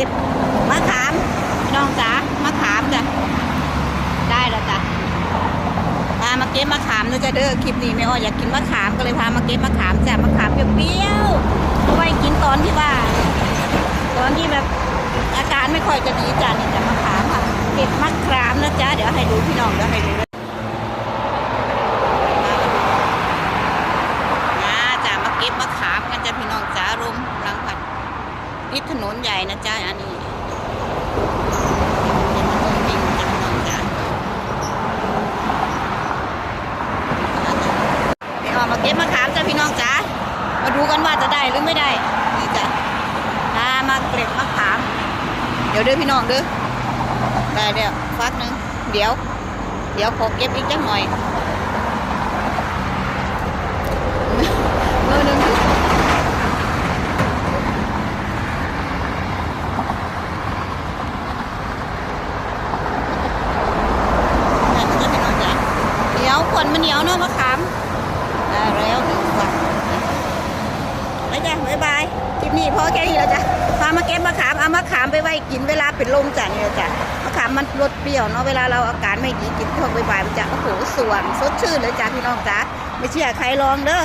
ก็บมะขามพี่น้องจ๋ามะขามจ้ะได้แล้วจ้ะพามาเก็บมะขามนะจ๊ะเด้อคลิปนี้แม่อ้อยอยากกินมะขามก็เลยพามาเก็บมะขามจ้ะมะขามเปรี้ยวๆเอาไว้กินตอนที่ว่าตอนที่แบบอาการไม่ค่อยจะดีจ้ะนี่จะมะขามค่ะเก็บมะขามนะจ๊ะเดี๋ยวให้ดูพี่น้องเดี๋ยวให้ดูมาจ้ะมาเก็บมะขามกันจ้ะพี่น้องจ้ารุมหลังผัด นิดถนนใหญ่นะจ๊ะอันนี้เฮ่อมาเก็บมะขามจ้ะพี่น้องจ้ามาดูกันว่าจะได้หรือไม่ได้นี่จ้ะพามาเก็บมะขาม เดี๋ยวเด้อพี่น้องเด้อได้เดี๋ยวฟักหนึ่งเดี๋ยว เดี๋ยวขอเก็บอีกจักหน่อยมือหนึ่งได้เด้อพี่น้องจ้ะเดี๋ ยวขนมันเหนียวเนาะมะขามได้แล้วหนึ่งไปจ้ะบ๊ายบายคลิปนี้พอแค่นี้แล้วจ้ะพามาเก็บมะขามเอามะขามไปไว้กินเวลาเป็นลมจ้ะนี่จ้ะมะขามมันรสเปรี้ยวเนาะเวลาเราอาการไม่ดีกินช่วงบ่ายมันจะโอ้โหสวงสดชื่นเลยจ้ะพี่น้องจ้ะไม่เชื่อใครลองเด้อ